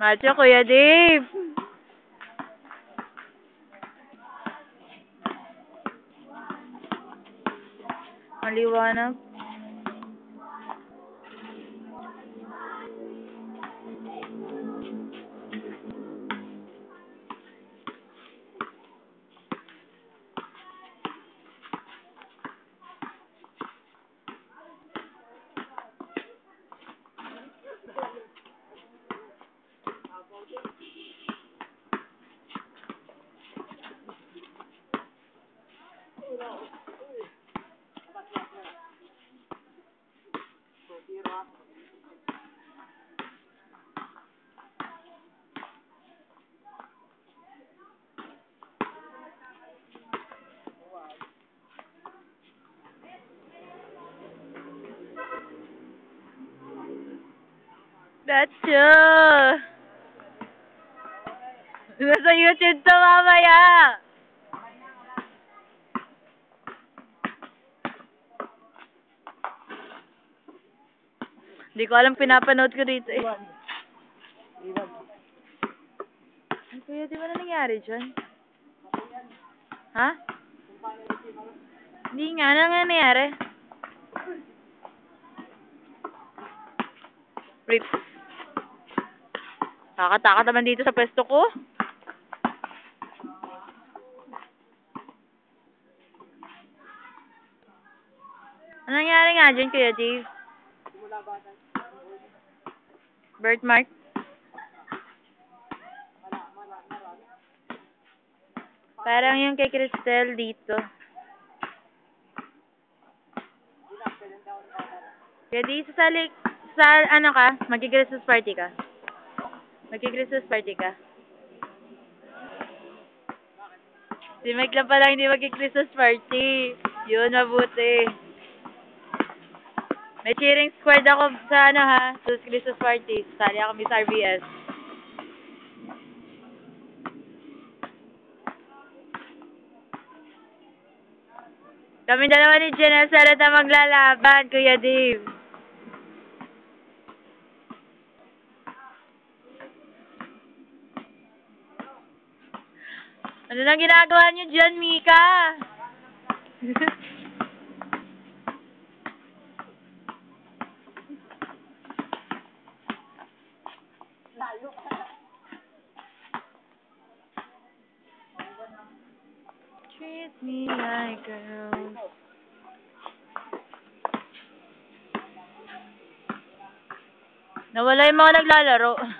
Macho, Kuya Dave. Maliwanag. Macho. Nasa YouTube to mamaya. Hindi ko alam pinapanood ko dito eh. Ay, kuya, di ba na nangyari dyan? Ha? Hindi nga, ano nga nangyari? Rip. Nakakatakot naman dito sa pwesto ko. Ano nangyari nga dyan, Kuya Dave? Birthmark? Parang yung kay Cristel dito. Kaya di sasali, sa ano ka, magki-Christmas party ka? Magki-Christmas party ka? Si Mike lang pala hindi magki-Christmas party. Yun, mabuti. May cheering squad ako sa ano ha, sa Christmas party. Sali ako Miss RBS. Kami dalawa ni Janelle Sarata maglalaban, Kuya Dave. Ano nang ginagawa niyo dyan, Mika? Treat me like a rose. Nawala yung mga naglalaro.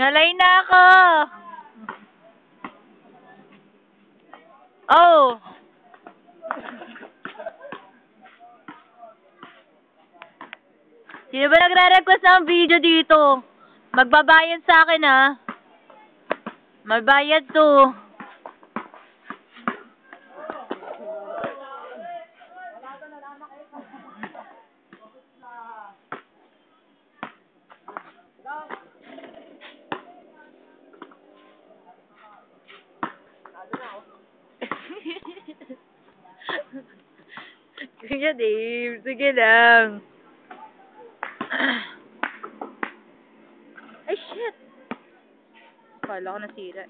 Ngalay na ako. Oh. Sino ba nagre-request ng video dito? Magbabayad sa akin ha. Magbayad to. Kuya Dave, sige lang. Ay, shit! Kala ko nasira.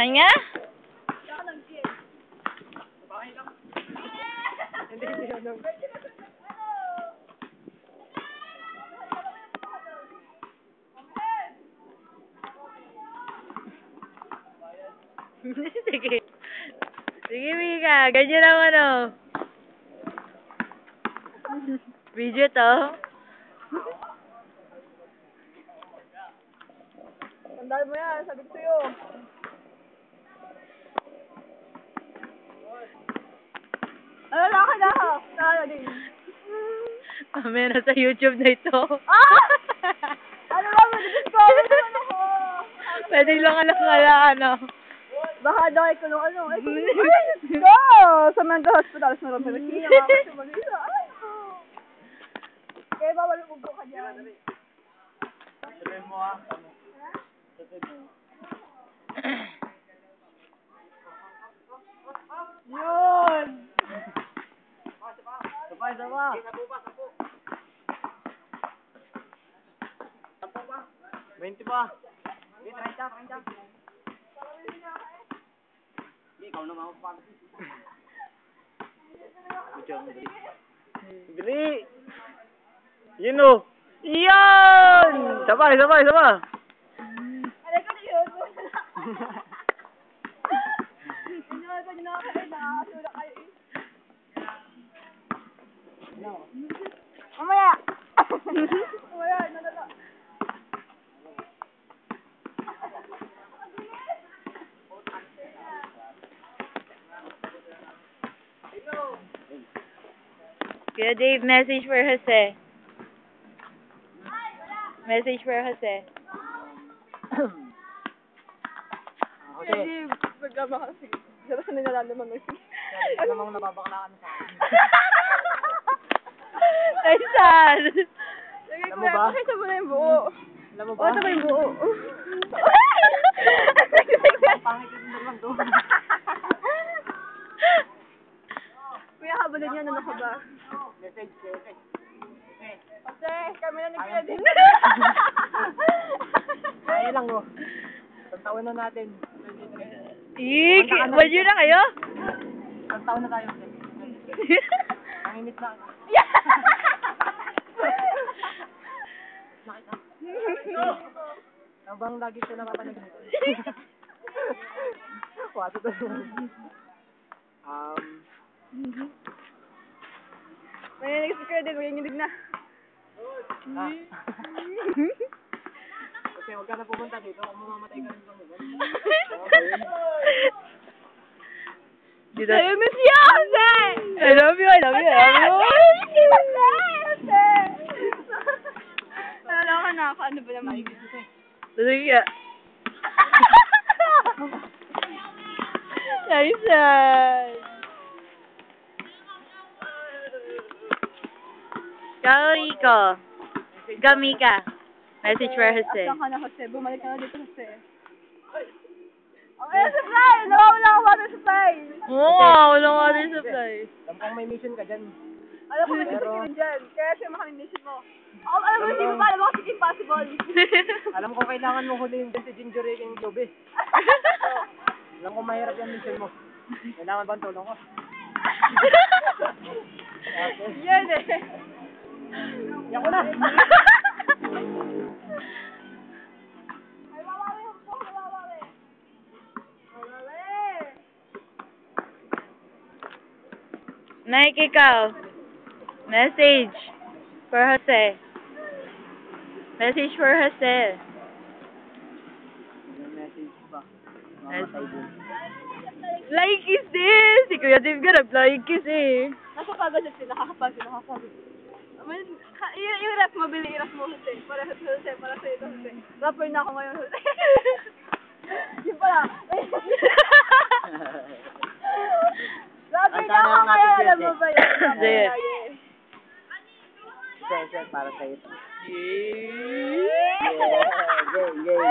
Nga nga? Sige. Sige, Mika. Ganyan ang ano. Video to. Tandaan mo yan, sabi ko sa'yo. Ano na ka na ako? Tayo din. Na sa YouTube na ito. Ah! Ano ba, madidiscover naman ako. Pwede lang anak nga ano. Baka daw ay kulong ano. Ay, kulong. Go! Sa mental hospital sa Messina. Mga sa. Ay, ko. Kaya bawal ubo ka dyan. Yun! Sabay, sabay. Twenty pa. Hindi, trenta, trenta. Hindi, ikaw na makapag. Bili! Yun o! Yan! Sabay, sabay, sabay! Alay ko na yun. Hindi naman ko na kayo na. Sura kayo eh. Mamaya! Mamaya, Kuya Dave, message for Jose. Message for Jose. Kasi, Hindi, magkama kasi. Pero sa nila naman may ano namang nababaklaan sa akin. Ay, sad. Sige, Alam mo kuya, ba? pakita mo na yung buo. Alam mo ba? ba yung buo? Pangit yung naman to. Kuya, habulin yan, ano ka ba? Message, message. Kasi, kami na Kuya din. Kaya lang oh. Isang taon na natin. Eek, one year na kayo? Isang taon na tayo. Nanginit na. Nakita. Habang lagi ko napapanood nito. Wato to. Um, May si Kuya din, manginginig na. ah. Kasi huwag ka na pumunta dito kung mamamatay ka rin sa mga. Dito. I miss you, Jose! I love you, I love you, I love you. Jose! Nalala ka na ako, ano ba naman? Sige ka. Sad. Ikaw, Rico. Gamika. Message for Jose. Ka na, Jose? Bumalik ka na dito, Jose. Okay, supply! Nawawala ka water supply! Oo, walang water supply. Alam kong may mission ka dyan. Alam ko, may Pero- mission ka dyan. Kaya siya makamimission mo. Ako, alam mo, hindi mo pa alam ako si impossible. Alam ko kailangan mo huliin din si Ginger Ale yung Globe. Alam ko mahirap yung mission mo. Kailangan ba ang tulong ko? Yan eh. Yan ko na! Nike, ikaw. Message for Jose. Message for Jose. Message ba? Flying kiss din! Si Kuya Dave ka nag-flying kiss eh. Nakapagod siya, nakakapagod, nakakapagod. Yung, rap mo, bili rap mo, Jose. Para sa Jose, para sa ito, Jose. Rapper na ako ngayon, Jose. Yung pala. Rapper na ako ngayon, alam mo ba yun? Sige. yun. Isa, para sa'yo. Yeah. Gay, gay.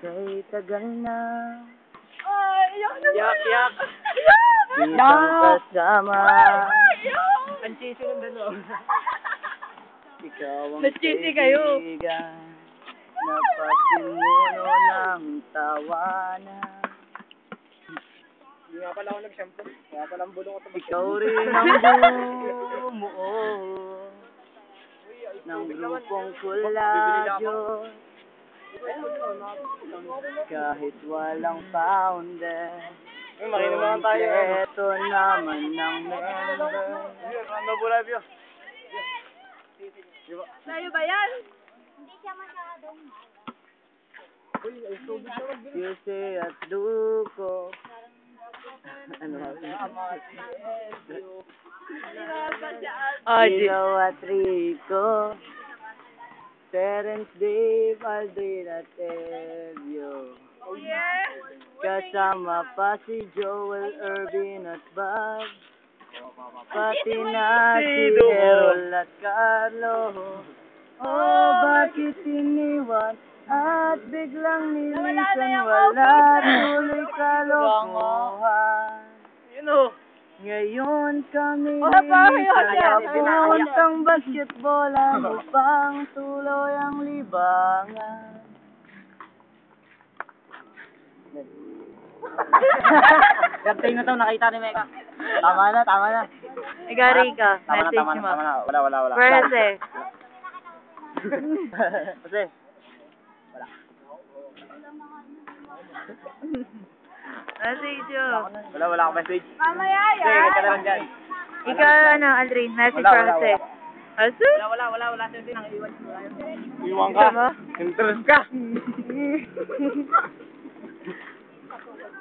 Kay tagal na. Ay, iyak na Yak, yak. Isang kasama. Iyak! Ang cheesy ng dalawa. Ikaw ang Mas cheesy kayo. kaibigan na pasimuno ng tawanan. Hindi nga pala ako nag-shampoo. Kaya pala ang bulong ko ito. Ikaw rin ang bumuo ng grupong kuladyo Kahit walang founder. Ay, makinig naman tayo. Ito naman ng member. Ano po live yun? Sa'yo ba yan? Yusi at Duko. Ano ba? Ilaw at Rico. Terence Dave, Aldrin at Evio. Oh, yeah. Kasama pa si Joel, Irvin at Bob. Pati na si? Errol at Carlo. Oh, bakit iniwan at biglang nilisan wala tuloy kalokohan. Yun o. Ngayon kami kayo, sa Ate. puntang basketbolan upang tuloy ang libangan. Gabtay na to, nakita ni Meka. Tama na, tama na. Ikaw, Rika. Tama na, Message tama na, mo. tama na. Wala, wala, wala. Where is it? Kasi, Message mo. wala, wala akong message. Mamaya Sige, yan. ka na lang dyan. Ikaw, ano, Aldrin, message Wala, wala, Jose. wala. Jose? Wala, wala, wala, wala. Siyempre, nang iwan. Iwan Isa mo? Interest ka.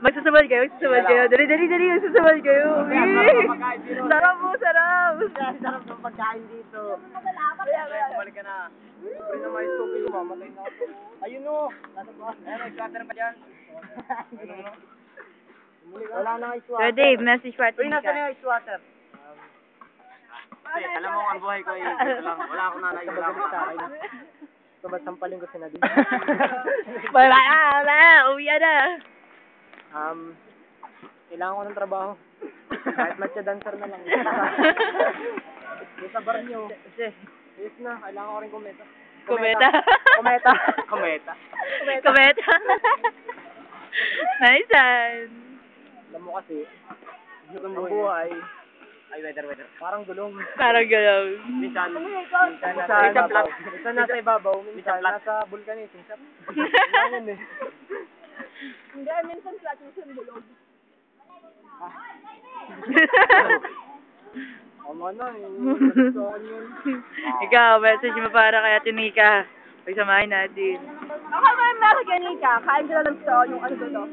Magsusubad kayo, magsusubad kayo. Dali, dali, dali, magsusubad kayo. Eh! Sarap mo, sarap. Sarap ng pagkain dito. Bumalik ka na. Pre na may stupid ko, mamatay na ako. Ayun o. Nasa ba? Ayun, may scatter pa dyan. Wala na ice water. Dave, message for Uy, nasa na ice water? Kasi, alam mo ang buhay ko eh. Dito lang. Wala akong nanay. Wala akong tatay. Sabad sampalin ko si Nadine. Wala wala uwi na. Um, kailangan ko ng trabaho. Kahit matcha dancer na lang. Yung sa bar nyo. Kasi, Yes na, kailangan ko rin kumeta. Kumeta. Kumeta. kometa. Kumeta. nice one. Alam mo kasi, ang buhay, Ay, weather, weather. parang gulong. Parang galaw. Minsan, Minsan nasa nasa ibabaw. ibabaw. Minsan nasa ibabaw, minsan Minsan flat. nasa bulkan eh. Minsan, Ganyan eh. Hindi, minsan flat, minsan bulog. Tama na eh. Yun. Ikaw, message mo para kay Ate Nika. Pagsamahin natin. Ako ba yung meron ganita? Kain ko na lang sa yung ano to?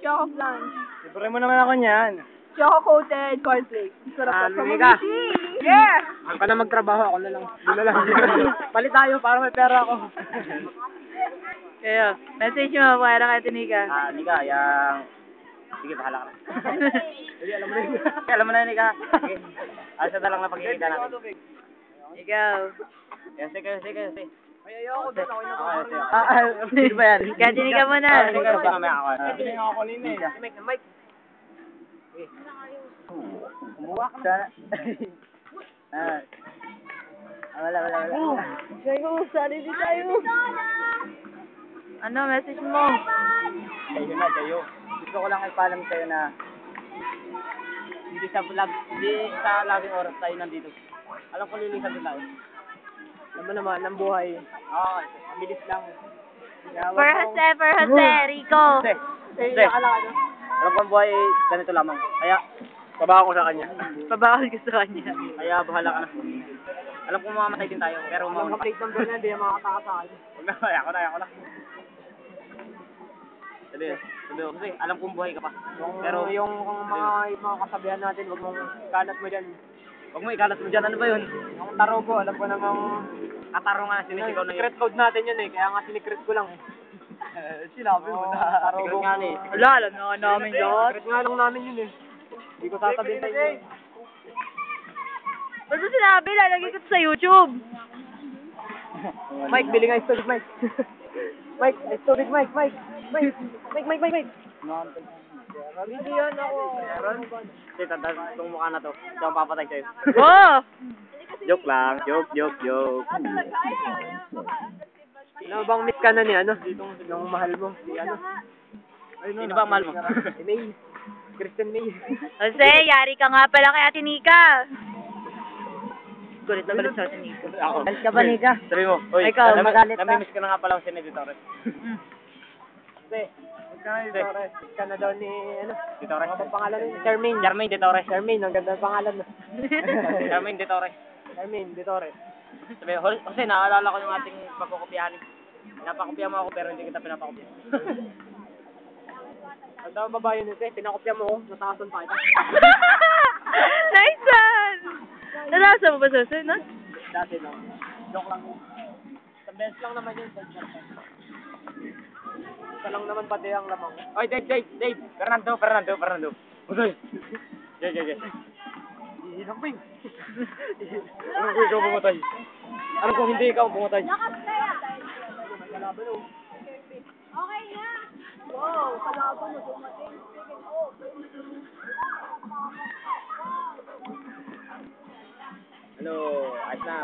Choco flan. Libre mo naman ako niyan. Choco coated cornflakes. Sarap Ah. Sa. Mabiti. Yeah! Ako ka na magtrabaho, ako na lang. Na lang. Palit tayo para may pera ako. Kaya, message mo para kay Ate Nika. Ah, Nika, yang... Sige, bahala ka na. Hindi, alam mo na yun. Okay, alam mo na, Nika. Sige. Asa na lang na pagkikita natin. Ikaw. Yan, sige, sige, sige. Ay, ayoko din. Ako na Okay, sige. Ah, ah, sino ba yan? Kaya Nika mo na. Ah, Nika, sige, mamaya ako. Kanina eh. Mike, Mike. Kumuha ka na. Ah. Ah, wala, wala, wala. Gayo, sali din tayo. Ano, message mo? Kayo na, kayo. Gusto ko lang ipalam sa'yo na hindi sa vlog, hindi sa laging oras tayo nandito. Alam ko lilisan din tayo. Alam mo naman, ang buhay. Oo, mabilis lang. Kaya For Jose, for Jose, Rico. Jose, Jose. Alam ko ang buhay ganito lamang. Kaya, Baba ko sa kanya. Pabakal ko sa kanya. kaya bahala ka na. Alam ko mamamatay din tayo, pero Ang mamamatay. plate number na, hindi na makakataka sa akin. Huwag na, kaya ko na, kaya ko na. Sabi, sabi ko, kasi alam kong buhay ka pa. Yung, Pero, yung mga, mga kasabihan natin, huwag mong kalat mo dyan. Huwag mo ikalat mo dyan, ano ba yun? Yung tarogo, alam ko namang Kataro nga, sinisigaw na yun. secret code natin yun eh, kaya nga sinikret ko lang eh. Sinabi mo na. Tarogo nga ni. Wala, alam na nga namin lahat. Secret nga lang namin yun eh. Hindi ko sasabihin sa inyo. Basta sinabi, lalagay ko to sa YouTube. Mike, bili nga yung Mike. Mike, yung Mike, Mike. Mike, Mike, Mike, Mike, Mike. Hindi yan ako. Kasi tatas itong mukha na to. Ito ang papatay sa'yo. Oh! joke lang. Joke, joke, joke. Ano bang miss ka na ni ano? Yung mahal mo. Si ano? Sino ba mahal mo? Si May. Kristen May. Jose, yari ka nga pala kay Ate Nika. Gulit na gulit sa atin, Nico. Ako. Galit ka ba, Nika? Sabi mo, oy, Ikaw, nami- magalit ka? Namimiss ko na nga pala si Nedy Torres. Hindi. Huwag ka na ni Torres. Huwag ka na daw ni, ano? Di Torres. Ano bang pangalan nun? Charmaine. Charmaine de Torres. Charmaine, ang ganda ng pangalan mo. Charmaine de Torres. Charmaine, de Torres. Sabi, Jose, Jose, naalala ko yung ating pagkukopyahan. Pinapakopya mo ako pero hindi kita pinapakopya. Ang daw babae nito eh, pinakopya mo ko, natakasan pa kita. nice one! Narasa mo ba sa no? Dati lang. Joke lang yun. Sa best lang naman yun. Isa lang naman pati ang lamang. Oy, Dave, Dave, Dave. Fernando, Fernando, Fernando. Jose. Jay, Jay, Jay. Ihilang pa yun. Alam ko ikaw bumatay. Alam ko hindi ikaw bumatay. Okay na. Wow, kalaban mo dumating. Oh. Ano, ayos na.